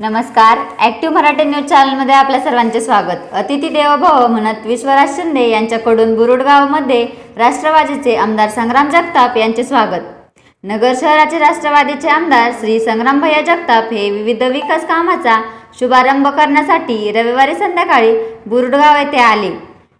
नमस्कार. Active Marathi news चॅनलमध्ये आपल्या सर्वांचे स्वागत. अतिथी देवभव म्हणत विश्वराज शिंदे यांच्याकडून बुरुडगावमध्ये राष्ट्रवादीचे आमदार संग्राम जगताप यांचे स्वागत. नगर शहराचे राष्ट्रवादीचे आमदार श्री संग्राम भैया जगताप हे विविध विकास कामाचा शुभारंभ करण्यासाठी रविवारी संध्याकाळी बुरुडगाव येथे आले.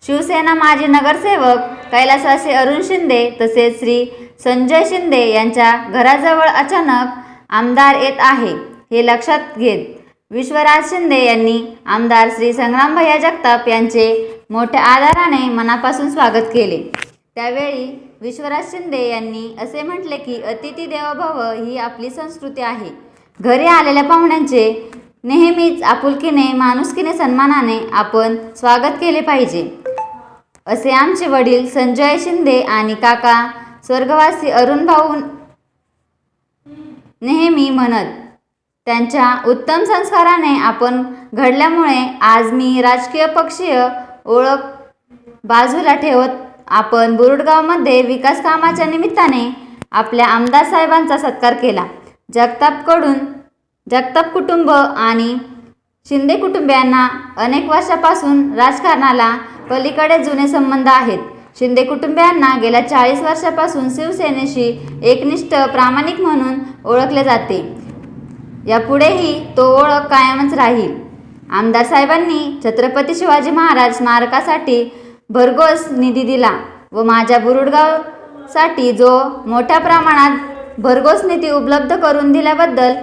शिवसेना माजी नगरसेवक कैलासवासी अरुण शिंदे तसेच श्री संजय शिंदे यांच्या घराजवळ अचानक आमदार येत आहे. हे लक्षात घेत विश्वराज शिंदे यांनी आमदार श्री संग्रामभैया जगताप यांचे मोठ्या आदराने मनापासून स्वागत केले. त्यावेळी विश्वराज शिंदे यांनी असे म्हटले की अतिथी देवभव ही आपली संस्कृती आहे. घरी आलेल्या पाहुण्यांचे नेहमीच आपुलकीने माणुसकीने सन्मानाने आपण स्वागत केले पाहिजे. असे आमचे वडील संजय शिंदे आणि काका स्वर्गवासी अरुण भाऊ नेहमी म्हणत त्यांच्या उत्तम संस्काराने आपण घडल्यामुळे आज मी राजकीय पक्षीय ओळख बाजूला ठेवत आपण बुरुडगावमध्ये विकास कामाच्या निमित्ताने आपल्या आमदार साहेबांचा सत्कार केला. जगतापकडून जगताप कुटुंब आणि शिंदे कुटुंबियांना अनेक वर्षापासून राजकारणाला पलीकडे जुने संबंध आहेत. शिंदे कुटुंबियांना गेल्या चाळीस वर्षापासून शिवसेनेशी एकनिष्ठ प्रामाणिक म्हणून ओळखले जाते. यापुढेही तो ओळख कायमच राहील. आमदार साहेबांनी छत्रपती शिवाजी महाराज स्मारकासाठी भरघोस निधी दिला व माझ्या बुरुडगावसाठी जो मोठ्या प्रमाणात भरघोस निधी उपलब्ध करून दिल्याबद्दल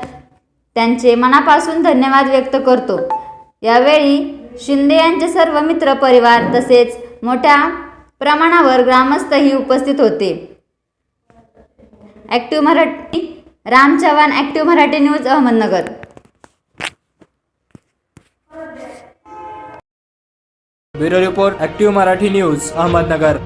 त्यांचे मनापासून धन्यवाद व्यक्त करतो. यावेळी शिंदे यांचे सर्व मित्र परिवार तसेच मोठ्या प्रमाणावर ग्रामस्थही उपस्थित होते. Active Marathi Ram Chavan active Marathi news Ahmednagar. Bureau report active Marathi news Ahmednagar.